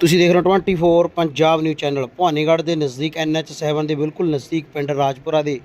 ਤੁਸੀਂ ਦੇਖ ਰਹੇ ਹੋ 24 ਪੰਜਾਬ ਨਿਊਜ਼ ਚੈਨਲ ਭਵਾਨੀਗੜ੍ਹ ਦੇ ਨਜ਼ਦੀਕ NH7 ਦੇ ਬਿਲਕੁਲ ਨਜ਼ਦੀਕ ਪਿੰਡ ਰਾਜਪੁਰਾ ਦੇ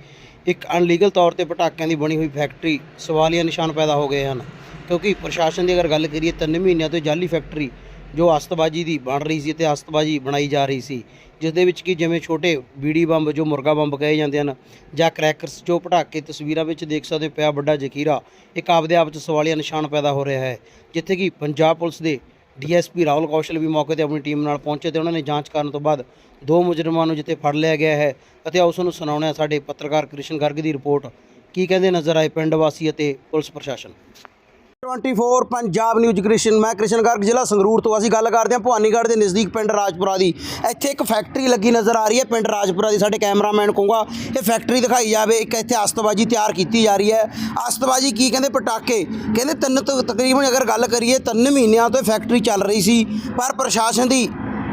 ਇੱਕ ਅਨਲੀਗਲ ਤੌਰ ਤੇ ਪਟਾਕਿਆਂ ਦੀ ਬਣੀ ਹੋਈ ਫੈਕਟਰੀ ਸਵਾਲੀਆ ਨਿਸ਼ਾਨ ਪੈਦਾ ਹੋ ਗਏ ਹਨ। ਕਿਉਂਕਿ ਪ੍ਰਸ਼ਾਸਨ ਦੀ ਅਗਰ ਗੱਲ ਕਰੀਏ, ਤਿੰਨ ਮਹੀਨਿਆਂ ਤੋਂ ਇਹ ਜਾਲੀ ਫੈਕਟਰੀ ਜੋ ਅਸਤਬਾਜੀ ਦੀ ਬਣ ਰਹੀ ਸੀ ਤੇ ਅਸਤਬਾਜੀ ਬਣਾਈ ਜਾ ਰਹੀ ਸੀ ਜਿਸ ਦੇ ਵਿੱਚ ਕਿ ਜਿਵੇਂ ਛੋਟੇ ਬੀੜੀ ਬੰਬ, ਜੋ ਮੁਰਗਾ ਬੰਬ ਕਹੇ ਜਾਂਦੇ ਹਨ, ਜਾਂ ਕ੍ਰੈਕਰਸ ਜੋ ਪਟਾਕੇ ਤਸਵੀਰਾਂ ਵਿੱਚ ਦੇਖ ਸਕਦੇ ਹੋ, ਪਿਆ ਵੱਡਾ ਜ਼ਖੀਰਾ, ਇੱਕ ਆਪਦੇ ਆਪ 'ਚ ਸਵਾਲੀਆ ਨਿਸ਼ਾਨ ਪੈਦਾ ਹੋ ਰਿਹਾ ਹੈ, ਜਿੱਥੇ ਕਿ ਪੰਜਾਬ ਪੁਲਿਸ ਦੇ ਡੀਐਸਪੀ ਰਾਹੁਲ ਕੌਸ਼ਲ ਵੀ ਮੌਕੇ ਤੇ ਆਪਣੀ ਟੀਮ ਨਾਲ ਪਹੁੰਚੇ ਤੇ ਉਹਨਾਂ ਨੇ ਜਾਂਚ ਕਰਨ ਤੋਂ ਬਾਅਦ ਦੋ ਮੁਜਰਮਾਂ ਨੂੰ ਜਿੱਥੇ ਫੜ ਲਿਆ ਗਿਆ ਹੈ ਅਤੇ ਉਸ ਨੂੰ ਸੁਣਾਉਣਾ ਸਾਡੇ ਪੱਤਰਕਾਰ ਕ੍ਰਿਸ਼ਨ ਗਰਗ ਦੀ ਰਿਪੋਰਟ। ਕੀ ਕਹਿੰਦੇ ਨਜ਼ਰ ਆਏ ਪਿੰਡ ਵਾਸੀ ਅਤੇ ਪੁਲਿਸ ਪ੍ਰਸ਼ਾਸਨ? 24 ਪੰਜਾਬ ਨਿਊਜ਼ ਕ੍ਰਿਸ਼ਨ, ਮੈਂ ਕ੍ਰਿਸ਼ਨ ਗਰਗ, ਜ਼ਿਲ੍ਹਾ ਸੰਗਰੂਰ ਤੋਂ ਅਸੀਂ ਗੱਲ ਕਰਦੇ ਹਾਂ ਭਵਾਨੀਗੜ੍ਹ ਦੇ ਨਜ਼ਦੀਕ ਪਿੰਡ ਰਾਜਪੁਰਾ ਦੀ। ਇੱਥੇ ਇੱਕ ਫੈਕਟਰੀ ਲੱਗੀ ਨਜ਼ਰ ਆ ਰਹੀ ਹੈ ਪਿੰਡ ਰਾਜਪੁਰਾ ਦੀ, ਸਾਡੇ ਕੈਮਰਾਮੈਨ ਕਹੂੰਗਾ, ਇਹ ਫੈਕਟਰੀ ਦਿਖਾਈ ਜਾਵੇ, ਇੱਕ ਇੱਥੇ ਅਸਤਬਾਜੀ ਤਿਆਰ ਕੀਤੀ ਜਾ ਰਹੀ ਹੈ। ਅਸਤਬਾਜੀ ਕੀ ਕਹਿੰਦੇ ਪਟਾਕੇ? ਕਹਿੰਦੇ ਤਿੰਨ ਤੋਂ, ਤਕਰੀਬਨ ਅਗਰ ਗੱਲ ਕਰੀਏ, ਤਿੰਨ ਮਹੀਨਿਆਂ ਤੋਂ ਫੈਕਟਰੀ ਚੱਲ ਰਹੀ ਸੀ, ਪਰ ਪ੍ਰਸ਼ਾਸਨ ਦੀ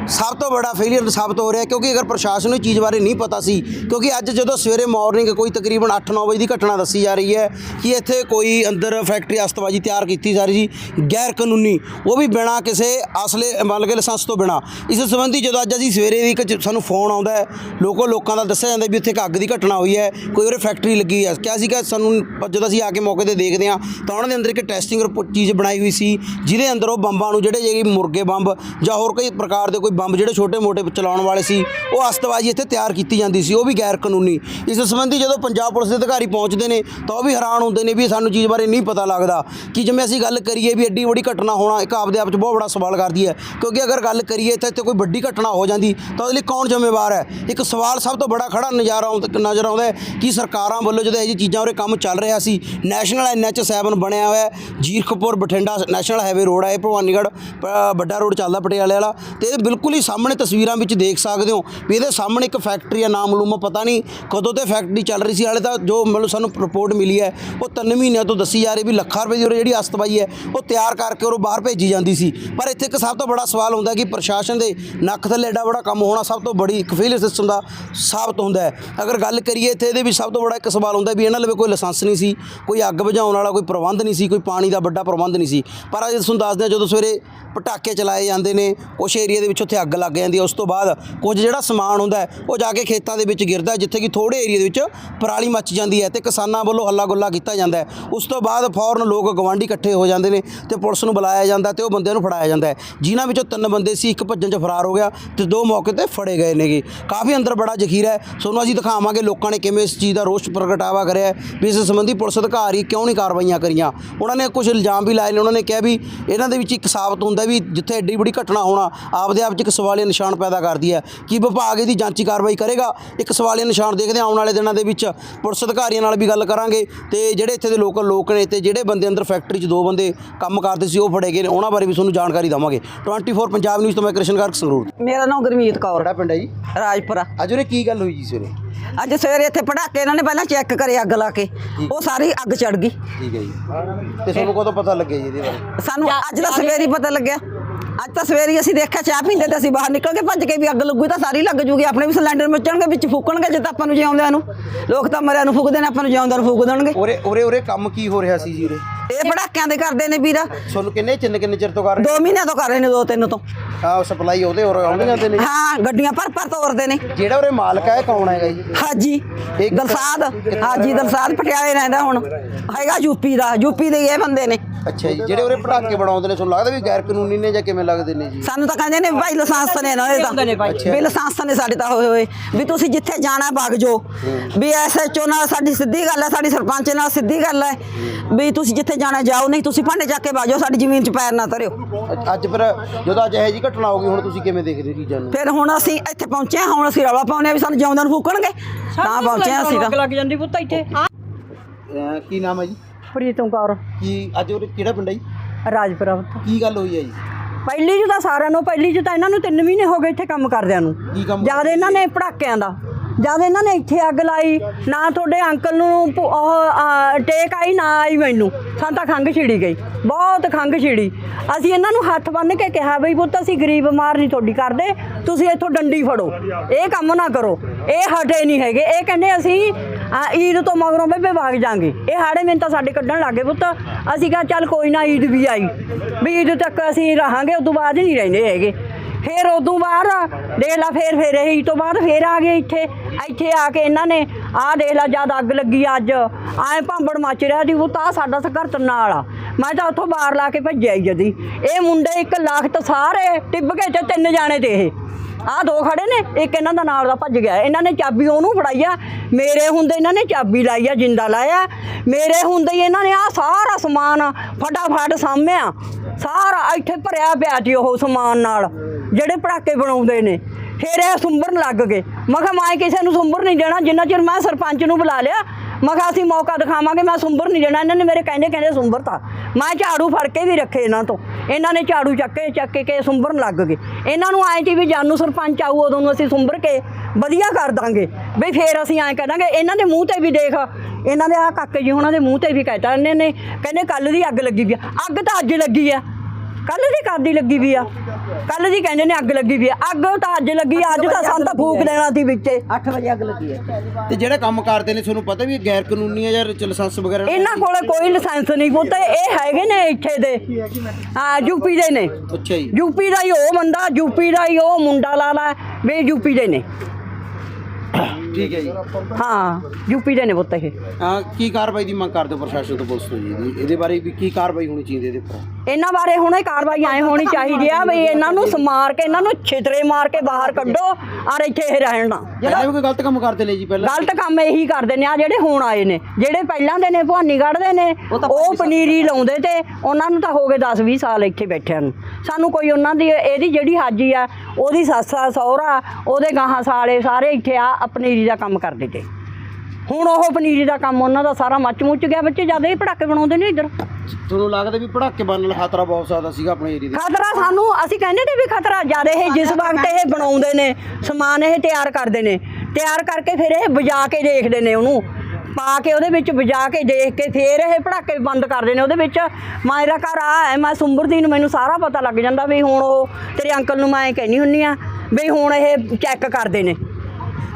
ਸਭ ਤੋਂ ਵੱਡਾ ਫੇਲਿਅਰ ਸਾਬਤ ਹੋ ਰਿਹਾ ਕਿਉਂਕਿ ਅਗਰ ਪ੍ਰਸ਼ਾਸਨ ਨੂੰ ਇਹ ਚੀਜ਼ ਬਾਰੇ ਨਹੀਂ ਪਤਾ ਸੀ, ਕਿਉਂਕਿ ਅੱਜ ਜਦੋਂ ਸਵੇਰੇ ਮਾਰਨਿੰਗ ਕੋਈ ਤਕਰੀਬਨ 8-9 ਵਜੇ ਦੀ ਘਟਨਾ ਦੱਸੀ ਜਾ ਰਹੀ ਹੈ ਕਿ ਇੱਥੇ ਕੋਈ ਅੰਦਰ ਫੈਕਟਰੀ ਅਸਤਬਾਜੀ ਤਿਆਰ ਕੀਤੀ ਜਾ ਰਹੀ ਸੀ, ਗੈਰ ਕਾਨੂੰਨੀ, ਉਹ ਵੀ ਬਿਨਾਂ ਕਿਸੇ ਅਸਲੇ ਮਤਲਬ ਕੇ ਲਾਇਸੈਂਸ ਤੋਂ ਬਿਨਾਂ। ਇਸ ਸੰਬੰਧੀ ਜਦੋਂ ਅੱਜ ਅਸੀਂ ਸਵੇਰੇ ਦੀ ਇੱਕ ਸਾਨੂੰ ਫੋਨ ਆਉਂਦਾ ਹੈ, ਲੋਕੋ ਲੋਕਾਂ ਦਾ ਦੱਸਿਆ ਜਾਂਦਾ ਵੀ ਉੱਥੇ ਇੱਕ ਅੱਗ ਦੀ ਘਟਨਾ ਹੋਈ ਹੈ, ਕੋਈ ਉਹਰੇ ਫੈਕਟਰੀ ਲੱਗੀ ਹੈ। ਕਿਹਾ ਸੀਗਾ ਸਾਨੂੰ ਜਦੋਂ ਅਸੀਂ ਆ ਕੇ ਮੌਕੇ ਤੇ ਦੇਖਦੇ ਹਾਂ, ਤਾਂ ਉਹਨਾਂ ਦੇ ਅੰਦਰ ਇੱਕ ਟੈਸਟਿੰਗ ਚੀਜ਼ ਬਣਾਈ ਹੋਈ ਸੀ, ਜਿਹਦੇ ਅੰਦਰ ਉਹ ਬੰਬਾਂ ਨੂੰ ਜਿਹੜੇ ਜਿਹੜੇ ਮੁਰਗੇ, ਬੰਬ ਜਾਂ ਹੋਰ ਕਈ ਪ੍ਰਕਾਰ ਦੇ ਕੋਈ ਬੰਬ ਜਿਹੜੇ ਛੋਟੇ-ਮੋਟੇ ਚਲਾਉਣ ਵਾਲੇ ਸੀ, ਉਹ ਅਸਤਬਾਜੀ ਇੱਥੇ ਤਿਆਰ ਕੀਤੀ ਜਾਂਦੀ ਸੀ, ਉਹ ਵੀ ਗੈਰ ਕਾਨੂੰਨੀ ਇਸ ਸੰਬੰਧੀ ਜਦੋਂ ਪੰਜਾਬ ਪੁਲਿਸ ਦੇ ਅਧਿਕਾਰੀ ਪਹੁੰਚਦੇ ਨੇ, ਤਾਂ ਉਹ ਵੀ ਹੈਰਾਨ ਹੁੰਦੇ ਨੇ ਵੀ ਸਾਨੂੰ ਚੀਜ਼ ਬਾਰੇ ਨਹੀਂ ਪਤਾ ਲੱਗਦਾ। ਕਿ ਜਿਵੇਂ ਅਸੀਂ ਗੱਲ ਕਰੀਏ ਵੀ ਐਡੀ ਵੱਡੀ ਘਟਨਾ ਹੋਣਾ, ਇੱਕ ਆਪਦੇ ਆਪ 'ਚ ਬਹੁਤ ਬੜਾ ਸਵਾਲ ਕਰਦੀ ਹੈ। ਕਿਉਂਕਿ ਅਗਰ ਗੱਲ ਕਰੀਏ ਤਾਂ ਇੱਥੇ ਕੋਈ ਵੱਡੀ ਘਟਨਾ ਹੋ ਜਾਂਦੀ, ਤਾਂ ਉਹਦੇ ਲਈ ਕੌਣ ਜ਼ਿੰਮੇਵਾਰ ਹੈ? ਇੱਕ ਸਵਾਲ ਸਭ ਤੋਂ ਬੜਾ ਖੜਾ ਨਜ਼ਾਰਾ ਆਉਂਦਾ, ਨਜ਼ਰ ਆਉਂਦਾ ਕਿ ਸਰਕਾਰਾਂ ਵੱਲੋਂ ਜਦੋਂ ਇਹ ਜਿਹੀ ਚੀਜ਼ਾਂ ਉਰੇ ਕੰਮ ਚੱਲ ਰਿਹਾ ਸੀ, ਨੈਸ਼ਨਲ ਐਨਐਚ 7 ਬਣਿਆ ਹੋਇਆ Zirakpur Bathinda national highway road ਹੈ, ਇਹ ਭਵਾਨੀਗੜ੍ਹ ਪ- ਵੱਡਾ ਰੋਡ ਚੱਲਦਾ ਪਟਿਆਲੇ ਵਾਲਾ, ਤੇ ਇਹ ਬਿਲਕੁਲ ਹੀ ਸਾਹਮਣੇ ਤਸਵੀਰਾਂ ਵਿੱਚ ਦੇਖ ਸਕਦੇ ਹੋ ਵੀ ਇਹਦੇ ਸਾਹਮਣੇ ਇੱਕ ਫੈਕਟਰੀ ਆ, ਨਾਮ ਨਾਮਲੂਮ ਪਤਾ ਨਹੀਂ ਕਦੋਂ ਤੇ ਫੈਕਟਰੀ ਚੱਲ ਰਹੀ ਸੀ, ਹਾਲੇ ਤਾਂ ਜੋ ਮਤਲਬ ਸਾਨੂੰ ਰਿਪੋਰਟ ਮਿਲੀ ਹੈ, ਉਹ ਤਿੰਨ ਮਹੀਨਿਆਂ ਤੋਂ ਦੱਸੀ ਜਾ ਰਹੀ ਵੀ ਲੱਖਾਂ ਰੁਪਏ ਦੀ ਉਹ ਜਿਹੜੀ ਅਸਤਬਾਈ ਹੈ, ਉਹ ਤਿਆਰ ਕਰਕੇ ਉਹ ਬਾਹਰ ਭੇਜੀ ਜਾਂਦੀ ਸੀ। ਪਰ ਇੱਥੇ ਇੱਕ ਸਭ ਤੋਂ ਬੜਾ ਸਵਾਲ ਹੁੰਦਾ ਕਿ ਪ੍ਰਸ਼ਾਸਨ ਦੇ ਨੱਕ ਥੱਲੇ ਐਡਾ ਬੜਾ ਕੰਮ ਹੋਣਾ ਸਭ ਤੋਂ ਬੜੀ ਇੱਕ ਫੇਲਿਅਰ ਸਿਸਟਮ ਦਾ ਸਾਬਤ ਹੁੰਦਾ ਹੈ। ਅਗਰ ਗੱਲ ਕਰੀਏ ਇੱਥੇ ਇਹਦੇ ਵੀ ਸਭ ਤੋਂ ਬੜਾ ਇੱਕ ਸਵਾਲ ਹੁੰਦਾ ਵੀ ਇਹਨਾਂ ਲਵੇ ਕੋਈ ਲਾਇਸੈਂਸ ਨਹੀਂ ਸੀ, ਕੋਈ ਅੱਗ ਬੁਝਾਉਣ ਵਾਲਾ ਕੋਈ ਪ੍ਰਬੰਧ ਨਹੀਂ ਸੀ, ਕੋਈ ਪਾਣੀ ਦਾ ਵੱਡਾ ਪ੍ਰਬੰਧ ਨਹੀਂ ਸੀ। ਪਰ ਅੱਜ ਤੁਹਾਨੂੰ ਦੱਸਦੇ ਹਾਂ ਜਦੋਂ ਸਵੇਰੇ ਪਟਾਕੇ ਚਲਾਏ ਜਾਂਦੇ ਨੇ, ਕੁਛ ਏਰੀਆ ਦੇ ਵਿੱਚ ਉੱਥੇ ਅੱਗ ਲੱਗ ਜਾਂਦੀ ਹੈ, ਉਸ ਤੋਂ ਬਾਅਦ ਕੁਝ ਜਿਹੜਾ ਸਮਾਨ ਹੁੰਦਾ ਹੈ, ਉਹ ਜਾ ਕੇ ਖੇਤਾਂ ਦੇ ਵਿੱਚ ਗਿਰਦਾ ਜਿੱਥੇ ਕਿ ਥੋੜੇ ਏਰੀਆ ਦੇ ਵਿੱਚ ਪਰਾਲੀ ਮੱਚ ਜਾਂਦੀ ਹੈ ਤੇ ਕਿਸਾਨਾਂ ਵੱਲੋਂ ਹੱਲਾ ਗੁੱਲਾ ਕੀਤਾ ਜਾਂਦਾ ਹੈ। ਉਸ ਤੋਂ ਬਾਅਦ ਫੌਰਨ ਲੋਕ ਗਵਾਂਢੀ ਇਕੱਠੇ ਹੋ ਜਾਂਦੇ ਨੇ ਤੇ ਪੁਲਿਸ ਨੂੰ ਬੁਲਾਇਆ ਜਾਂਦਾ ਤੇ ਉਹ ਬੰਦਿਆਂ ਨੂੰ ਫੜਾਇਆ ਜਾਂਦਾ ਹੈ। ਜਿਨ੍ਹਾਂ ਵਿੱਚੋਂ ਤਿੰਨ ਬੰਦੇ ਸੀ, ਇੱਕ ਭੱਜਣ 'ਚ ਫਰਾਰ ਹੋ ਗਿਆ ਤੇ ਦੋ ਮੌਕੇ ਤੇ ਫੜੇ ਗਏ ਨੇਗੇ। ਕਾਫੀ ਅੰਦਰ ਬੜਾ ਜ਼ਖੀਰਾ ਹੈ। ਤੁਹਾਨੂੰ ਅਸੀਂ ਦਿਖਾਵਾਂਗੇ ਲੋਕਾਂ ਨੇ ਕਿਵੇਂ ਇਸ ਚੀਜ਼ ਦਾ ਰੋਸ਼ ਪ੍ਰਗਟਾਵਾ ਕਰਿਆ ਵੀ ਇਸ ਸੰਬੰਧੀ ਪੁਲਿਸ ਅਧਿਕਾਰੀ ਕਿਉਂ ਨਹੀਂ ਕਾਰਵਾਈਆਂ ਕਰੀਆਂ। ਉਹਨਾਂ ਨੇ ਕੁਝ ਇਲਜ਼ਾਮ ਵੀ ਲਾਏ ਨੇ। ਉਹਨਾਂ ਨੇ ਕਿਹਾ ਵੀ ਇਹਨਾਂ ਦੇ ਵਿੱਚ ਇੱਕ ਸਾਬਤ ਹੁੰਦਾ ਵੀ ਜਿੱਥੇ ਐਡੀ ਬੜੀ ਘਟਨਾ ਹੋਣਾ ਆਪਦੇ ਆਪ 'ਚ ਇੱਕ ਸਵਾਲੀਆ ਨਿਸ਼ਾਨ ਪੈਦਾ ਕਰਦੀ ਹੈ। ਕੀ ਵਿਭਾਗ ਇਹਦੀ ਜਾਂਚੀ ਕਾਰਵਾਈ ਕਰੇਗਾ? ਇੱਕ ਸਵਾਲੀਆ ਨਿਸ਼ਾਨ ਦੇਖਦੇ ਹਾਂ ਆਉਣ ਵਾਲੇ ਦਿਨਾਂ ਦੇ ਵਿੱਚ। ਪੁਲਿਸ ਅਧਿਕਾਰੀਆਂ ਨਾਲ ਵੀ ਗੱਲ ਕਰਾਂਗੇ ਤੇ ਜਿਹੜੇ ਇੱਥੇ ਦੇ ਲੋਕਲ ਲੋਕ ਨੇ ਤੇ ਜਿਹੜੇ ਬੰਦੇ ਅੰਦਰ ਫੈਕਟਰੀ 'ਚ ਦੋ ਬੰਦੇ ਕੰਮ ਕਰਦੇ ਸੀ ਉਹ ਫੜੇ ਗਏ ਨੇ। ਉਹਨਾਂ ਬਾਰੇ ਵੀ ਤੁਹਾਨੂੰ ਜਾਣਕਾਰੀ ਦਵਾਂਗੇ। 24 ਪੰਜਾਬ ਨਿਊਜ਼ ਤੋਂ ਮੈਂ ਕ੍ਰਿਸ਼ਨ ਗਰਗ ਸੰਗਰੂਰ ਮੇਰਾ ਨਾਮ ਗੁਰਮੀਤ ਕੌਰ। ਕਿਹੜਾ ਪਿੰਡ ਹੈ ਜੀ? ਰਾਜਪੁਰਾ। ਅੱਜ ਉਹਨੇ ਕੀ ਗੱਲ ਹੋਈ ਜੀ ਸਵੇਰੇ? ਅੱਜ ਸਵੇਰੇ ਇੱਥੇ ਪੜਾਕੇ ਇਹਨਾਂ ਨੇ ਪਹਿਲਾਂ ਚੈੱਕ ਕਰੇ ਅੱਗ ਲਾ ਕੇ ਉਹ ਸਾਰੀ ਅੱਗ ਚੜ ਗਈ। ਠੀਕ ਹੈ ਜੀ। ਤੇ ਤੁਹਾਨੂੰ ਕਦੋਂ ਪਤਾ ਲੱਗਿਆ ਜੀ ਇਹਦੇ ਬਾਰੇ? ਸਾਨੂੰ ਅੱਜ ਦਾ ਸਵੇਰੇ ਹੀ ਪਤਾ ਲੱਗਿਆ। ਅੱਜ ਤਾਂ ਸਵੇਰੇ ਅਸੀਂ ਦੇਖਿਆ ਚਾਹ ਪੀਂਦੇ ਤੇ ਅਸੀਂ ਬਾਹਰ ਨਿਕਲ ਕੇ ਭੱਜ ਕੇ ਵੀ ਅੱਗ ਲੱਗੂ ਤਾਂ ਸਾਰੀ ਲੱਗ ਜੂਗੀ। ਆਪਣੇ ਵੀ ਸਿਲੰਡਰ ਮਚਣਗੇ ਵਿੱਚ ਫੂਕਣਗੇ ਜੇ ਤਾਂ ਆਪਾਂ ਨੂੰ ਜਿਉਂਦਿਆਂ ਨੂੰ। ਲੋਕ ਤਾਂ ਮਰਿਆਂ ਨੂੰ ਫੂਕਦੇ ਨੇ ਆਪਾਂ ਨੂੰ ਜਿਉਂਦਿਆਂ ਨੂੰ ਫੂਕ ਦੇਣਗੇ। ਉਰੇ ਉਰੇ ਉਰੇ ਕੰਮ ਕੀ ਹੋ ਰਿਹਾ ਸੀ ਜੀ ਉਰੇ? ਇਹ ਪੜਾਕਿਆਂ ਦੇ ਕਰਦੇ ਨੇ ਵੀਰਾ। ਤੁਹਾਨੂੰ ਕਿੰਨੇ ਚਿੰਨ ਕਿੰਨੇ ਚਿਰ ਤੋਂ ਕਰ ਰਹੇ? ਦੋ ਮਹੀਨਿਆਂ ਤੋਂ ਕਰ ਰਹੇ ਨੇ ਦੋ ਤਿੰਨ ਤੋਂ। ਆ ਸਪਲਾਈ ਉਹਦੇ ਹੋਰ ਆਉਂਦੀਆਂ ਤੇ ਨੇ ਹਾਂ ਗੱਡੀਆਂ ਭਰ ਭਰ ਤੋਰਦੇ ਨੇ। ਜਿਹੜਾ ਉਰੇ ਮਾਲਕ ਹੈ ਕੌਣ ਹੈਗਾ ਜੀ? ਹਾਜੀ ਇੱਕ- ਦਲਸਾਦ। ਹਾਜੀ ਦਲਸਾਦ ਪਟਿਆਲੇ ਰਹਿੰਦਾ ਹੁਣ। ਹੈਗਾ ਯੂਪੀ ਦਾ ਯੂਪੀ ਦੇ ਇਹ ਬੰਦੇ ਨੇ। ਅੱਛਾ ਜੀ ਜਿਹੜੇ ਉਰੇ ਪਟਾਕੇ ਬਣਾਉਂਦੇ ਨੇ ਤੁਹਾਨੂੰ ਲੱਗਦਾ ਵੀ ਗੈਰ ਕਾਨੂੰਨੀ ਨੇ ਜਾਂ ਕਿਵੇਂ ਲੱਗਦੇ ਨੇ ਜੀ? ਸਾਨੂੰ ਤਾਂ ਕਹਿੰਦੇ ਨੇ ਭਾਈ ਲਾਇਸੈਂਸ ਨੇ ਨਾ ਇਹ ਤਾਂ ਵੀ ਲਾਇਸੈਂਸ ਨੇ ਸਾਡੇ ਤਾਂ ਹੋਏ ਹੋਏ। ਵੀ ਤੁਸੀਂ ਜਿੱਥੇ ਜਾਣਾ ਵਗ ਜਾਓ। ਵੀ ਐਸਐਚਓ ਨਾਲ ਸਾਡੀ ਸਿੱਧੀ ਗੱਲ ਹੈ ਸਾਡੀ ਸਰਪੰਚ ਨਾਲ ਸਿੱਧੀ ਗੱਲ ਹੈ। ਵੀ ਤੁਸੀਂ ਜਿੱਥੇ ਜਾਣਾ ਜਾਓ ਨਹੀਂ ਤੁਸੀਂ ਭਾਂਡੇ ਚੱਕ ਕੇ ਜਾਓ ਸਾਡੀ ਜ਼ਮੀਨ 'ਚ ਪੈਰ ਨਾ ਧਰਿਓ। ਅੱਜ- ਫਿਰ ਜਦੋਂ ਅੱਜ ਇਹੋ ਜੀ ਘਟਨਾ ਹੋ ਗਈ ਹੁਣ ਤੁਸੀਂ ਕਿਵੇਂ ਦੇਖਦੇ ਹੋ ਚੀਜ਼ਾਂ ਨੂੰ? ਫਿਰ ਹੁਣ ਅਸੀਂ ਇੱਥੇ ਪਹੁੰਚੇ ਹਾਂ ਹੁਣ ਅਸੀਂ ਰੌਲਾ ਪਾਉਂਦੇ ਵੀ ਸਾਨੂੰ ਜਿਉਂਦਿਆਂ ਨੂੰ ਫੂਕਣਗੇ। ਤਾਂ ਪਹੁੰਚੇ ਹਾਂ ਅਸੀਂ ਤਾਂ। ਲੱਗ ਜਾਂਦੀ ਪੁੱਤ ਇੱਥੇ। ਅਹ ਕੀ ਨਾਮ ਹੈ ਜੀ? ਪ੍ਰੀਤਮ ਕੌਰ। ਕੀ ਅੱਜ ਉਰੇ ਕਿਹੜਾ ਪਿੰਡ ਹੈ ਜੀ? ਰਾਜਪੁਰਾ ਪੁੱਤ। ਕੀ ਗੱਲ ਹੋਈ ਹੈ ਜੀ? ਪਹਿਲੀ ਚ ਤਾਂ ਸਾਰਿਆਂ ਨੂੰ ਪਹਿਲੀ ਚ ਤਾਂ ਇਹਨਾਂ ਨੂੰ 3 ਮਹੀਨੇ ਹੋ ਗਏ ਇੱਥੇ ਕੰਮ ਕਰਦਿਆਂ ਨੂੰ। ਕੀ ਕੰਮ ਜਦ ਇਹਨਾਂ ਨੇ ਪੜਾਕਿਆਂ ਦਾ ਜਦ ਇਹਨਾਂ ਨੇ ਇੱਥੇ ਅੱਗ ਲਾਈ ਨਾ ਤੁਹਾਡੇ ਅੰਕਲ ਨੂੰ ਭੁ- ਉਹ ਆ, ਟੇਕ ਆਈ ਨਾ ਆਈ ਮੈਨੂੰ। ਸਾਨੂੰ ਤਾਂ ਖੰਘ ਛਿੜੀ ਗਈ ਬਹੁਤ ਖੰਘ ਛਿੜੀ। ਅਸੀਂ ਇਹਨਾਂ ਨੂੰ ਹੱਥ ਬੰਨ੍ਹ ਕੇ ਕਿਹਾ ਬਈ ਪੁੱਤ ਅਸੀਂ ਗਰੀਬ ਮਾਰ ਨਹੀਂ ਤੁਹਾਡੀ ਕਰਦੇ ਤੁਸੀਂ ਇੱਥੋਂ ਡੰਡੀ ਫੜੋ। ਇਹ ਕੰਮ ਨਾ ਕਰੋ। ਇਹ ਹਟੇ ਨਹੀਂ ਹੈਗੇ। ਇਹ ਕਹਿੰਦੇ ਅਸੀਂ ਆ, ਈਦ ਤੋਂ ਮਗਰੋਂ ਬੇਬੇ ਵਗ ਜਾਾਂਗੇ। ਇਹ ਹਾੜੇ ਮੈਨੂੰ ਤਾਂ ਸਾਡੇ ਕੱਢਣ ਲੱਗੇ ਪੁੱਤ। ਅਸੀਂ ਕਿਹਾ ਚੱਲ ਕੋਈ ਨਾ ਈਦ ਵੀ ਆਈ। ਵੀ ਈਦ ਤੱਕ ਅਸੀਂ ਰਹਾਂਗੇ ਉਦੋਂ ਬਾਅਦ ਨਹੀਂ ਰਹਿੰਦੇ ਹੈਗੇ। ਫਿਰ ਉਦੋਂ ਬਾਅਦ ਦੇਖ ਲਾ ਫਿਰ ਫਿਰ ਇਹੀ ਤੋਂ ਬਾਅਦ ਫਿਰ ਆ ਗਏ ਇੱਥੇ। ਇੱਥੇ ਆ ਕੇ ਇਹਨਾਂ ਨੇ ਆਹ ਦੇਖ ਲਾ ਜਦ ਅੱਗ ਲੱਗੀ ਅੱਜ। ਆਏ ਭਾਂਬੜ ਮੱਚ ਰਿਹਾ ਦੀ ਉਹ ਤਾਂ ਸਾਡਾ ਤਾਂ ਘਰ ਨਾਲ ਆ। ਮੈਂ ਤਾਂ ਉੱਥੋਂ ਬਾਹਰ ਲਾ ਕੇ ਭੱਜਿਆ ਹੀ ਜਦੀ। ਇਹ ਮੁੰਡੇ ਇੱਕ ਲੱਖ ਤਾਂ ਸਾਰੇ ਟਿੱਬ ਕੇ ਤੇ ਤਿੰਨ ਜਾਣੇ ਤੇ ਇਹ। ਆਹ ਦੋ ਖੜੇ ਨੇ, ਇੱਕ ਇਹਨਾਂ ਦਾ ਨਾਲ ਦਾ ਭੱਜ ਗਿਆ। ਇਹਨਾਂ ਨੇ ਚਾਬੀ ਉਹਨੂੰ ਫੜਾਈ ਆ। ਮੇਰੇ ਹੁੰਦੇ ਇਹਨਾਂ ਨੇ ਚਾਬੀ ਲਾਈ ਆ, ਜਿੰਦਾ ਲਾਇਆ। ਮੇਰੇ ਹੁੰਦੇ ਹੀ ਇਹਨਾਂ ਨੇ ਆ ਸਾਰਾ ਸਮਾਨ ਫਟਾਫਟ ਸਾਂਭਿਆ। ਸਾਰਾ ਇੱਥੇ ਭਰਿਆ ਪਿਆ ਸੀ ਉਹ ਸਮਾਨ ਨਾਲ, ਜਿਹੜੇ ਪੜਾਕੇ ਬਣਾਉਂਦੇ ਨੇ। ਫਿਰ ਇਹ ਸੁੰਬਰਨ ਲੱਗ ਗਏ। ਮੈਂ ਕਿਹਾ, ਮੈਂ ਕਿਸੇ ਨੂੰ ਸੁੰਬਰ ਨਹੀਂ ਦੇਣਾ, ਜਿੰਨਾ ਚਿਰ ਮੈਂ ਸਰਪੰਚ ਨੂੰ ਬੁਲਾ ਲਿਆ। ਮੈਂ ਕਿਹਾ, ਅਸੀਂ ਮੌਕਾ ਦਿਖਾਵਾਂਗੇ, ਮੈਂ ਸੁੰਬਰ ਨਹੀਂ ਦੇਣਾ। ਇਹਨਾਂ ਨੇ ਮੇਰੇ ਕਹਿੰਦੇ ਕਹਿੰਦੇ ਸੁੰਬਰ ਤਾਂ। ਮੈਂ ਝਾੜੂ ਫੜ ਕੇ ਵੀ ਰੱਖੇ ਇਹਨਾਂ ਤੋਂ। ਇਹਨਾਂ ਨੇ ਝਾੜੂ ਚੱਕ ਕੇ ਚੱਕ ਕੇ ਸੁੰਬਰਨ ਲੱਗ ਗਏ। ਇਹਨਾਂ ਨੂੰ ਐਂ ਸੀ ਵੀ ਜਾਨੂ ਸਰਪੰਚ ਆਊ, ਉਦੋਂ ਨੂੰ ਅਸੀਂ ਸੁੰਬਰ ਕੇ ਵਧੀਆ ਕਰ ਦਾਂਗੇ। ਬਈ ਫੇਰ ਅਸੀਂ ਐਂ ਕਰਾਂਗੇ, ਇਹਨਾਂ ਦੇ ਮੂੰਹ ਤੇ ਵੀ ਦੇਖ, ਇਹਨਾਂ ਦੇ ਆ ਕਾਕੇ ਜੀ ਉਹਨਾਂ ਦੇ ਮੂੰਹ ਤੇ ਵੀ ਕਹਿਤਾ ਇਹਨੇ ਨੇ ਕਹਿੰਦੇ ਕੱਲ ਦੀ ਅੱਗ ਲੱਗੀ ਵੀ ਆ। ਅੱਗ ਤਾਂ ਅੱਜ ਲੱਗੀ ਆ ਕੱਲ ਦੀ ਕਾਦੀ ਲੱਗੀ ਵੀ ਆ? ਕੱਲ ਦੀ ਕਹਿੰਦੇ ਨੇ ਅੱਗ ਲੱਗੀ ਵੀ ਅੱਗ ਤਾਂ ਅੱਜ ਲੱਗੀ ਅੱਜ ਤਾਂ ਸਾਨੂੰ ਤਾਂ ਫੂਕ ਦੇਣਾ ਸੀ ਵਿੱਚੇ। 8 ਵਜੇ ਅੱਗ ਲੱਗੀ ਹੈ। ਤੇ ਜਿਹੜੇ ਕੰਮ ਕਰਦੇ ਨੇ ਤੁਹਾਨੂੰ ਪਤਾ ਵੀ ਗੈਰ ਕਾਨੂੰਨੀ ਹੈ ਜਾਂ ਲਾਇਸੈਂਸ ਵਗੈਰਾ? ਇਹਨਾਂ ਕੋਲੇ ਕੋਈ ਲਾਇਸੈਂਸ ਨਹੀਂ। ਪੁੱਤ ਇਹ ਹੈਗੇ ਨੇ ਇੱਥੇ ਦੇ। ਹਾਂ ਯੂਪੀ ਦੇ ਨੇ। ਅੱਛਾ ਜੀ। ਯੂਪੀ ਦਾ ਹੀ ਉਹ ਬੰਦਾ ਯੂਪੀ ਦਾ ਹੀ ਉਹ ਮੁੰਡਾ ਲਾ ਲਾ ਵੀ ਯੂਪੀ ਦੇ ਨੇ। ਠੀਕ ਹੈ ਜੀ। ਹਾਂ ਯੂਪੀ ਦੇ ਨੇ ਪੁੱਤ ਇਹ। ਹਾਂ ਕੀ ਕਾਰਵਾਈ ਦੀ ਮੰਗ ਕਰਦੇ ਹੋ ਪ੍ਰਸ਼ਾਸਨ ਤੋਂ ਪੁਲਿਸ ਤੋਂ ਜੀ? ਇਹਦੀ- ਬਾਰੇ ਵੀ ਕੀ ਕਾਰਵਾਈ ਹੋਣੀ ਚਾਹੀਦੀ ਇਹਦੇ ਉੱਪਰ? ਇਹਨਾਂ ਬਾਰੇ ਹੁਣ ਇਹ ਕਾਰਵਾਈ ਐ ਹੋਣੀ ਚਾਹੀਦੀ ਆ ਵੀ ਇਹਨਾਂ ਨੂੰ ਸਮਾਰ ਕੇ ਇਹਨਾਂ ਨੂੰ ਛਿਤਰੇ ਮਾਰ ਕੇ ਬਾਹਰ ਕੱਢੋ ਔਰ ਇੱਥੇ ਇਹ ਰਹਿਣ ਨਾ। ਪਹਿਲਾਂ ਵੀ ਕੋਈ ਗਲਤ ਕੰਮ ਕਰਦੇ ਨੇ ਜੀ ਪਹਿਲਾਂ। ਗਲਤ ਕੰਮ ਇਹੀ ਕਰਦੇ ਨੇ ਆ ਜਿਹੜੇ ਹੁਣ ਆਏ ਨੇ ਜਿਹੜੇ ਪਹਿਲਾਂ ਦੇ ਨੇ ਭਵਾਨੀਗੜ੍ਹ ਦੇ ਨੇ ਉਹ ਪਨੀਰੀ ਲਾਉਂਦੇ ਤੇ ਉਹਨਾਂ ਨੂੰ ਤਾਂ ਹੋ ਗਏ 10 20 ਸਾਲ ਇੱਥੇ ਬੈਠਿਆਂ ਨੂੰ। ਸਾਨੂੰ ਕੋਈ ਉਹਨਾਂ ਦੀ ਇਹਦੀ ਜਿਹੜੀ ਹਾਜੀ ਆ ਉਹਦੀ ਸੱਸ ਆ ਸਹੁਰਾ ਉਹਦੇ ਗਾਹਾਂ ਸਾਲੇ ਸਾਰੇ ਇੱਥੇ ਆ ਆ ਪਨੀਰੀ ਦਾ ਕੰਮ ਕਰਦੇ ਤੇ। ਹੁਣ ਉਹ ਪਨੀਰੀ ਦਾ ਕੰਮ ਉਹਨਾਂ ਦਾ ਸਾਰਾ ਮੱਚ ਮੁੱਚ ਗਿਆ ਬੱਚੇ ਜਦ ਇਹ ਪਟਾਕੇ ਬਣਾਉਂਦੇ ਨੇ ਇੱਧਰ। ਤੁਹਾਨੂੰ ਲੱਗਦਾ ਵੀ ਪੜਾਕੇ ਬਣਨ ਨਾਲ ਖਤਰਾ ਬਹੁਤ ਜ਼ਿਆਦਾ ਸੀਗਾ ਆਪਣੇ ਏਰੀਆ ਦੇ ਖਤਰਾ ਸਾਨੂੰ ਅਸੀਂ ਕਹਿੰਦੇ ਨੇ ਵੀ ਖਤਰਾ ਜਦ ਇਹ ਜਿਸ ਵਕਤ ਇਹ ਬਣਾਉਂਦੇ ਨੇ ਸਮਾਨ ਇਹ ਤਿਆਰ ਕਰਦੇ ਨੇ ਤਿਆਰ ਕਰਕੇ ਫਿਰ ਇਹ ਵਜਾ ਕੇ ਦੇਖਦੇ ਨੇ ਉਹਨੂੰ। ਪਾ ਕੇ ਉਹਦੇ ਵਿੱਚ ਵਜਾ ਕੇ ਦੇਖ ਕੇ ਫਿਰ ਇਹ ਪੜਾਕੇ ਬੰਦ ਕਰਦੇ ਨੇ ਉਹਦੇ ਵਿੱਚ। ਮੇਰਾ ਘਰ ਆ ਹੈ ਮੈਂ ਸੁੰਬਰਦੀ ਨੂੰ ਮੈਨੂੰ ਸਾਰਾ ਪਤਾ ਲੱਗ ਜਾਂਦਾ ਵੀ ਹੁਣ ਉਹ ਤੇਰੇ ਅੰਕਲ ਨੂੰ ਮੈਂ ਕਹਿੰਦੀ ਹੁੰਨੀ ਆ ਵੀ ਹੁਣ ਇਹ ਚੈੱਕ ਕਰਦੇ ਨੇ।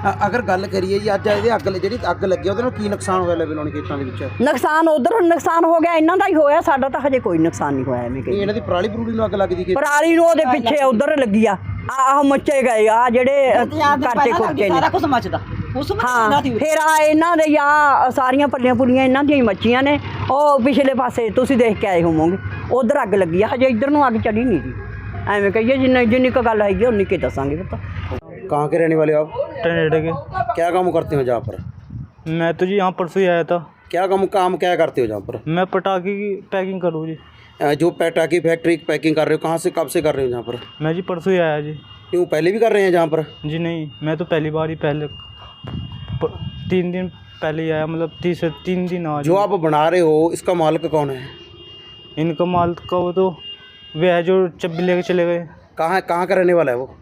ਅ- ਅਗਰ ਗੱਲ ਕਰੀਏ ਜੀ ਅੱਜ ਇਹਦੇ ਅੱਗ ਲ- ਜਿਹੜੀ ਅੱਗ ਲੱਗੀ ਆ, ਉਹਦੇ ਨਾਲ ਕੀ ਨੁਕਸਾਨ ਹੋਇਆ ਲੈ ਬਿਲੋਣੀ ਖੇਤਾਂ ਦੇ ਵਿੱਚ ਨੁਕਸਾਨ ਉਧਰ ਨੁਕਸਾਨ ਹੋ ਗਿਆ ਇਹਨਾਂ ਦਾ ਹੀ ਹੋਇਆ ਸਾਡਾ ਤਾਂ ਹਜੇ ਕੋਈ ਨੁਕਸਾਨ ਨਹੀਂ ਹੋਇਆ ਐਵੇਂ ਨਹੀਂ ਕਿ ਇਹਨਾਂ ਦੀ ਪਰਾਲੀ ਪਰੂਲੀ ਨੂੰ ਅੱਗ ਲੱਗਦੀ ਕਿ ਪਰਾਲੀ ਨੂੰ ਉਹਦੇ ਪਿੱਛੇ ਉਧਰ ਲੱਗੀ ਆ ਆਹ ਮੱਚੇ ਗਏ ਆ ਜਿਹੜੇ ਕਰਚੇ ਕੁਰਚੇ ਨੇ ਸਾਰਾ ਕੁਝ ਮੱਚਦਾ ਉਸ ਹਾਂ ਫਿਰ ਆ ਇਹਨਾਂ ਦੇ ਆ ਸਾਰੀਆਂ ਪੱਲੀਆਂ ਪੁੱਲੀਆਂ ਇਹਨਾਂ ਦੀਆਂ ਹੀ ਮੱਛੀਆਂ ਨੇ ਉਹ ਪਿਛਲੇ ਪਾਸੇ ਤੁਸੀਂ ਦੇਖ ਕੇ ਆਏ ਹੋਵੋਗੇ ਉਧਰ ਅੱਗ ਲੱਗੀ ਆ ਹਜੇ ਇੱਧਰ ਨੂੰ ਅੱਗ ਚੜੀ ਨਹੀਂ ਜੀ ਐਵੇਂ ਕਹੀਏ ਜਿੰਨੀ ਜਿੰਨੀ ਕੁ ਗੱਲ ਹੈਗੀ ਉਨੀ ਕੀ ਦੱਸਾਂਗੇ ਪੁੱਤ कहाँ के रहने वाले हो आप टनेडे के। क्या काम करते हो जहाँ पर? मैं तो जी यहाँ परसों ही आया था। क्या काम काम क्या करते हो जहाँ पर? मैं पटाखे की पैकिंग करूँ जी। अ, जो पटाखे फैक्ट्री की पैकिंग कर रहे हो कहाँ से कब से कर रहे हो जहाँ पर? मैं जी परसों ही आया जी। क्यों पहले भी कर रहे हैं जहाँ पर? जी नहीं मैं तो पहली बार ही पहले प, तीन दिन पहले ही आया मतलब तीस तीन दिन आज। जो आप बना रहे हो इसका मालिक कौन है? इनका माल का वो तो वे है जो चब्बी लेके चले गए। कहाँ कहाँ का रहने वाला है वो?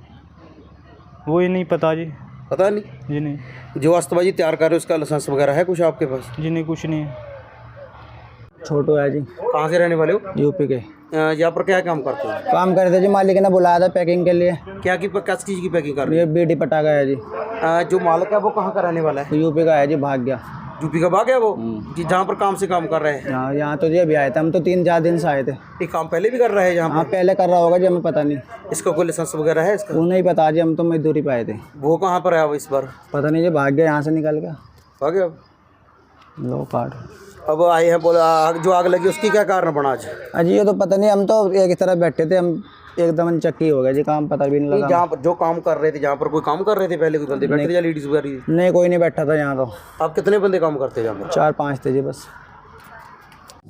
वो ही नहीं पता जी। पता नहीं। जी नहीं। जो अस्तबाजी तैयार कर रहे हो उसका लाइसेंस वगैरह है कुछ आपके पास? जी नहीं कुछ नहीं। है छोटू है जी। कहाँ से रहने वाले हो? यूपी के। यहाँ पर क्या काम करते हो? काम करते रहे थे जी मालिक ने बुलाया था पैकिंग के लिए। क्या की किस चीज़ की पैकिंग कर रहे है? बीडी पटाखा है जी। जो मालिक है वो कहाँ का रहने वाला है? यूपी का है जी भाग गया यूपी का भाग है वो? जी जहाँ पर काम से काम कर रहे हैं। यहाँ यहाँ तो जी अभी आए थे हम तो तीन चार दिन से आए थे। ये काम पहले भी कर रहा है यहाँ हाँ पहले कर रहा होगा जी हमें पता नहीं। इसका कोई लाइसेंस वगैरह है इसका? वो नहीं पता जी हम तो मजदूरी पे आए थे। वो कहाँ पर है अब इस बार? पता नहीं जी भाग गया यहाँ से निकल गया भागे अब? लो कार्ड अब आए हैं बोला जो आग लगी उसकी क्या कारण बना आज? अजी ये तो पता नहीं हम तो एक तरह बैठे थे हम एकदम चक्की हो गया जी काम पता भी नहीं नहीं लगा जहाँ पर जो काम कर रहे थे जहाँ पर कोई काम कर रहे थे पहले कोई बंदे बैठे थे या लेडीज वगैरह नहीं कोई नहीं बैठा था यहाँ तो आप कितने बंदे काम करते हैं जहाँ पर चार पाँच थे जी बस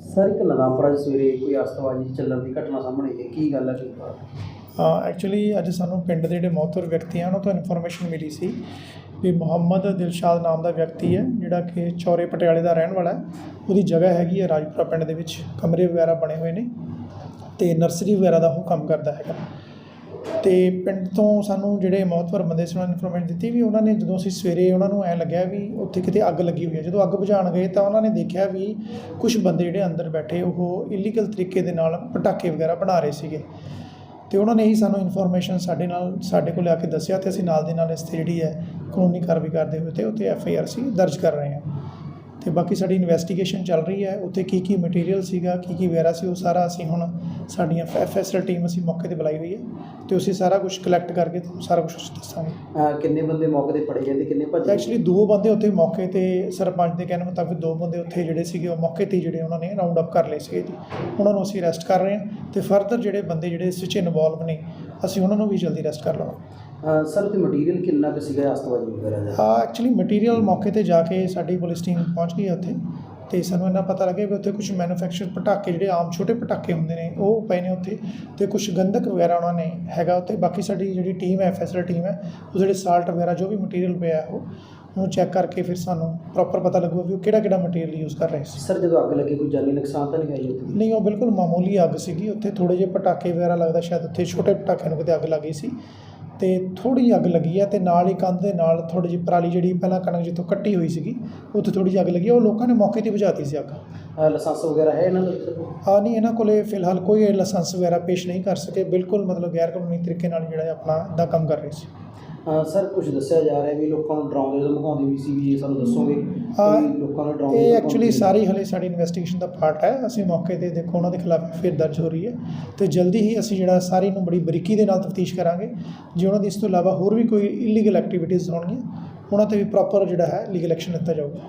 ਸਰ ਇੱਕ ਨਦਾਪੁਰਾ ਦੇ ਸਵੇਰੇ ਕੋਈ ਅਸਤਵਾਜੀ ਚੱਲਣ ਦੀ ਘਟਨਾ ਸਾਹਮਣੇ ਆਈ ਹੈ ਕੀ ਗੱਲ ਹੈ ਕੀ ਬਾਤ ਐਕਚੁਅਲੀ ਅੱਜ ਸਾਨੂੰ ਪਿੰਡ ਦੇ ਜਿਹੜੇ ਮੌਤਰ ਵਿਅਕਤੀ ਆ ਉਹਨਾਂ ਤੋਂ ਇਨਫੋਰਮੇਸ਼ਨ ਮਿਲੀ ਸੀ ਵੀ ਮੁਹੰਮਦ ਦਿਲਸ਼ਾਦ ਨਾਮ ਦਾ ਵਿਅਕਤੀ ਹੈ ਜਿਹੜਾ ਕਿ ਚੌਰੇ ਪਟਿਆਲੇ ਦਾ ਰਹਿਣ ਵਾਲਾ ਹੈ ਉਹਦੀ ਜਗ੍ਹਾ ਹੈਗੀ ਹੈ ਰਾਜਪੁਰਾ ਪਿੰਡ ਦੇ ਵਿੱਚ ਕਮਰੇ ਵਗੈਰਾ ਬਣੇ ਹੋਏ ਨੇ ਤੇ ਨਰਸਰੀ ਵਗੈਰਾ ਦਾ ਉਹ ਕੰਮ ਕਰਦਾ ਹੈਗਾ। ਤੇ ਪਿੰਡ ਤੋਂ ਸਾਨੂੰ ਜਿਹੜੇ ਮੌਤਵਰ ਬੰਦੇ ਸੀ, ਉਹਨਾਂ ਨੇ ਇਨਫੋਰਮੇਸ਼ਨ ਦਿੱਤੀ ਵੀ ਉਹਨਾਂ ਨੇ ਜਦੋਂ ਅਸੀਂ ਸਵੇਰੇ ਉਹਨਾਂ ਨੂੰ ਐ ਲੱਗਿਆ ਵੀ ਉੱਥੇ ਕਿਤੇ ਅੱਗ ਲੱਗੀ ਹੋਈ ਹੈ, ਜਦੋਂ ਅੱਗ ਬੁਝਾਉਣ ਗਏ ਤਾਂ ਉਹਨਾਂ ਨੇ ਦੇਖਿਆ ਵੀ ਕੁਝ ਬੰਦੇ ਜਿਹੜੇ ਅੰਦਰ ਬੈਠੇ ਉਹ ਇਲੀਗਲ ਤਰੀਕੇ ਦੇ ਨਾਲ ਪਟਾਕੇ ਵਗੈਰਾ ਬਣਾ ਰਹੇ ਸੀਗੇ। ਤੇ ਉਹਨਾਂ ਨੇ ਹੀ ਸਾਨੂੰ ਇਨਫੋਰਮੇਸ਼ਨ ਸਾਡੇ ਨਾਲ, ਸਾਡੇ ਕੋਲ ਆ ਕੇ ਦੱਸਿਆ ਤੇ ਅਸੀਂ ਨਾਲ ਦੇ ਨਾਲ ਇਸ ਤੇ ਜਿਹੜੀ ਹੈ ਕਾਨੂੰਨੀ ਕਾਰਵਾਈ ਕਰਦੇ ਹੋਏ ਤੇ ਉੱਤੇ ਐਫ ਆਈ ਆਰ ਸੀ ਦਰਜ ਕਰ ਰਹੇ ਹਾਂ। ਤੇ ਬਾਕੀ ਸਾਡੀ ਇਨਵੈਸਟੀਗੇਸ਼ਨ ਚੱਲ ਰਹੀ ਹੈ ਉੱਥੇ ਕੀ ਕੀ ਮਟੀਰੀਅਲ ਸੀਗਾ ਕੀ ਕੀ ਵਗੈਰਾ ਸੀ ਉਹ ਸਾਰਾ ਅਸੀਂ ਹੁਣ ਸਾਡੀਆਂ ਐਫਐਸਐਲ ਟੀਮ ਅਸੀਂ ਮੌਕੇ ਤੇ ਬੁਲਾਈ ਹੋਈ ਹੈ ਤੇ ਅਸੀਂ ਸਾਰਾ ਕੁਝ ਕਲੈਕਟ ਕਰਕੇ ਤੁਹਾਨੂੰ ਸਾਰਾ ਕੁਝ ਦੱਸਾਂਗੇ। ਕਿੰਨੇ ਬੰਦੇ ਮੌਕੇ ਤੇ ਫੜੇ ਜਾਂਦੇ ਕਿੰਨੇ ਭੱਜ ਐਕਚੁਅਲੀ ਦੋ ਬੰਦੇ ਉੱਥੇ ਮੌਕੇ ਤੇ ਸਰਪੰਚ ਦੇ ਕਹਿਣ ਮੁਤਾਬਿਕ ਦੋ ਬੰਦੇ ਉੱਥੇ ਜਿਹੜੇ ਸੀਗੇ ਉਹ ਮੌਕੇ ਤੇ ਹੀ ਜਿਹੜੇ ਉਹਨਾਂ ਨੇ ਰਾਉਂਡ ਅਪ ਕਰ ਲਏ ਸੀਗੇ ਜੀ। ਉਹਨਾਂ ਨੂੰ ਅਸੀਂ ਅਰੈਸਟ ਕਰ ਰਹੇ ਹਾਂ ਤੇ ਫਰਦਰ ਜਿਹੜੇ ਬੰਦੇ ਜਿਹੜੇ ਇਸ ਵਿੱਚ ਇਨਵੋਲਵ ਨੇ ਅਸੀਂ ਉਹਨਾਂ ਨੂੰ ਵੀ ਜਲਦੀ ਅਰੈਸਟ ਕਰ ਲਵਾਂਗੇ। ਸਰ ਤੇ ਮਟੀਰੀਅਲ ਕਿੰਨਾ ਕੁ ਸੀਗਾ ਅਸਤਵਾਜੀ ਵਗੈਰਾ ਦਾ? ਹਾਂ ਐਕਚੁਅਲੀ ਮਟੀਰੀਅਲ ਮੌਕੇ ਤੇ ਜਾ ਕੇ ਸਾਡੀ ਪੁਲਿਸ ਟੀਮ ਪਹੁੰਚ ਗਈ ਹੈ ਉੱਥੇ ਤੇ ਸਾਨੂੰ ਇਹਨਾਂ ਪਤਾ ਲੱਗਿਆ ਵੀ ਉੱਥੇ ਕੁਝ ਮੈਨੂਫੈਕਚਰ ਪਟਾਕੇ ਜਿਹੜੇ ਆਮ ਛੋਟੇ ਪਟਾਕੇ ਹੁੰਦੇ ਨੇ ਉਹ ਪਏ ਨੇ ਉੱਥੇ ਤੇ ਕੁਝ ਗੰਧਕ ਵਗੈਰਾ ਉਹਨਾਂ ਨੇ ਹੈਗਾ ਉੱਥੇ ਬਾਕੀ ਸਾਡੀ ਜਿਹੜੀ ਟੀਮ ਹੈ ਐਫਐਸਐਲ ਟੀਮ ਹੈ ਉਹ ਜਿਹੜੇ ਸਾਲਟ ਵਗੈਰਾ ਜੋ ਵੀ ਮਟੀਰੀਅਲ ਪਿਆ ਉਹ ਚੈੱਕ ਕਰਕੇ ਫਿਰ ਸਾਨੂੰ ਪ੍ਰੋਪਰ ਪਤਾ ਲੱਗੂਗਾ ਵੀ ਉਹ ਕਿਹੜਾ ਕਿਹੜਾ ਮਟੀਰੀਅਲ ਯੂਜ਼ ਕਰ ਰਹੇ ਸੀ। ਸਰ ਜਦੋਂ ਅੱਗ ਲੱਗੀ ਕੋਈ ਜਾਨੀ ਨੁਕਸਾਨ ਤਾਂ ਨਹੀਂ ਆਈ ਉੱਥੇ? ਨਹੀਂ ਉਹ ਬਿਲਕੁਲ ਮਾਮੂਲੀ ਅੱਗ ਸੀਗੀ ਉੱਥੇ ਥੋੜੇ ਜਿਹੇ ਪਟਾਕੇ ਵਗੈਰਾ ਲੱਗਦਾ ਸ਼ਾਇਦ ਉੱਥੇ ਛੋਟੇ ਪਟਾਕਿਆਂ ਨੂੰ ਕਿਤੇ ਅੱਗ ਲੱਗੀ ਸੀ। ਤੇ ਥੋੜੀ ਜਿਹੀ ਅੱਗ ਲੱਗੀ ਹੈ ਤੇ ਨਾਲ ਹੀ ਕੰਧ ਦੇ ਨਾਲ ਥੋੜੀ ਜਿਹੀ ਪਰਾਲੀ ਜਿਹੜੀ ਪਹਿਲਾਂ ਕਣਕ ਜਿੱਥੋਂ ਕੱਟੀ ਹੋਈ ਸੀਗੀ ਉੱਥੇ ਥੋੜੀ ਜਿਹੀ ਅੱਗ ਲੱਗੀ ਹੈ। ਉਹ ਲੋਕਾਂ ਨੇ ਮੌਕੇ ਤੇ ਬੁਝਾਤੀ ਸੀ ਅੱਗ ਲਾਇਸੈਂਸ ਵਗੈਰਾ ਹੈ ਇਹਨਾਂ ਦਾ ਆ ਨਹੀਂ ਇਹਨਾਂ ਕੋਲੇ ਫਿਲਹਾਲ ਕੋਈ ਲਾਇਸੈਂਸ ਵਗੈਰਾ ਪੇਸ਼ ਨਹੀਂ ਕਰ ਸਕੇ ਬਿਲਕੁਲ ਮਤਲਬ ਗੈਰ ਕਾਨੂੰਨੀ ਤਰੀਕੇ ਨਾਲ ਜਿਹੜਾ ਆਪਣਾ ਦਾ ਕੰਮ ਕਰ ਰਹੇ ਸੀ ਸਰ ਕੁਝ ਦੱਸਿਆ ਜਾ ਰਿਹਾ ਵੀ ਲੋਕਾਂ ਨੂੰ ਡਰਾਉਂਦੇ ਧਮਕਾਉਂਦੇ ਵੀ ਸੀ ਵੀ ਇਹ ਸਾਨੂੰ ਦੱਸੋਗੇ ਕੋਈ ਲੋਕਾਂ ਨੂੰ ਡਰਾਉਂਦੇ ਇਹ ਐਕਚੁਅਲੀ ਸਾਰੀ ਹਲੇ ਸਾਡੀ ਇਨਵੈਸਟੀਗੇਸ਼ਨ ਦਾ ਪਾਰਟ ਹੈ। ਅਸੀਂ ਮੌਕੇ ਤੇ ਦੇਖੋ ਉਹਨਾਂ ਦੇ ਖਿਲਾਫ ਫਿਰ ਦਰਜ ਹੋ ਰਹੀ ਹੈ। ਤੇ ਜਲਦੀ ਹੀ ਅਸੀਂ ਜਿਹੜਾ ਸਾਰੀ ਨੂੰ ਬੜੀ ਬਰੀਕੀ ਦੇ ਨਾਲ ਤਫਤੀਸ਼ ਕਰਾਂਗੇ ਜੇ ਉਹਨਾਂ ਦੀ ਇਸ ਤੋਂ ਇਲਾਵਾ ਹੋਰ ਵੀ ਕੋਈ ਇਲੀਗਲ ਐਕਟੀਵਿਟੀਜ਼ ਹੋਣਗੀਆਂ ਉਹਨਾਂ ਤੇ ਵੀ ਪ੍ਰੋਪਰ ਜਿਹੜਾ ਹੈ ਲੀਗਲ ਐਕਸ਼ਨ ਲਿੱਤਾ ਜਾਊਗਾ।